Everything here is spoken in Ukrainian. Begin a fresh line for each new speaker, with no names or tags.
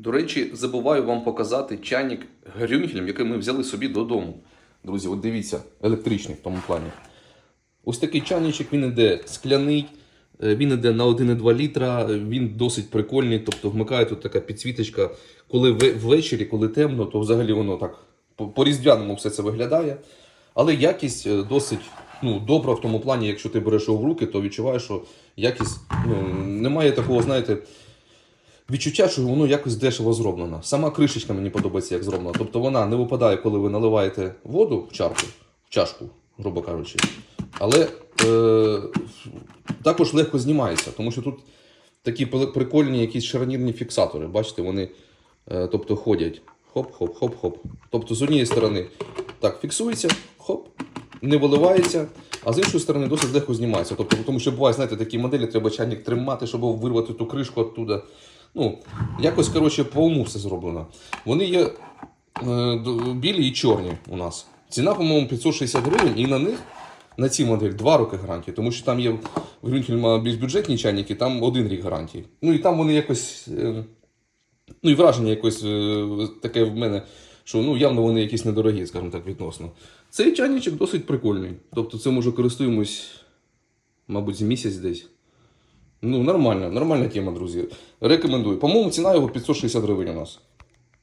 До речі, забуваю вам показати чайник Грюнхельм, який ми взяли собі додому. Друзі, от дивіться, електричний в тому плані. Ось такий чайничок, він іде скляний, е, він іде на 1,2 літра, він досить прикольний, тобто вмикає тут така підсвіточка. Коли ввечері, коли темно, то взагалі воно так по- по-різдвяному все це виглядає. Але якість е, досить ну, добра в тому плані, якщо ти береш його в руки, то відчуваєш, що якість ну, немає такого, знаєте, відчуття, що воно якось дешево зроблено. Сама кришечка мені подобається, як зроблена. Тобто вона не випадає, коли ви наливаєте воду в чарку, в чашку, грубо кажучи. Але е, також легко знімається, тому що тут такі прикольні якісь шарнірні фіксатори. Бачите, вони е, тобто ходять. Хоп-хоп-хоп-хоп. Тобто з однієї сторони так фіксується, хоп, не виливається, а з іншої сторони досить легко знімається. Тобто, тому що буває, знаєте, такі моделі треба чайник тримати, щоб вирвати ту кришку оттуда. Ну, якось, коротше, по уму все зроблено. Вони є е, білі і чорні у нас. Ціна, по-моєму, 560 гривень, і на них на цій моделі 2 роки гарантії, тому що там є в Грюнхельма більш бюджетні чайники, там один рік гарантії. Ну і там вони якось. е, Ну і враження якось е, таке в мене, що ну явно вони якісь недорогі, скажімо так, відносно. Цей чайничок досить прикольний. Тобто це може користуємось, мабуть, з місяць десь. Ну, нормально, нормальна тема, друзі. Рекомендую. По-моєму, ціна його 560 гривень у нас.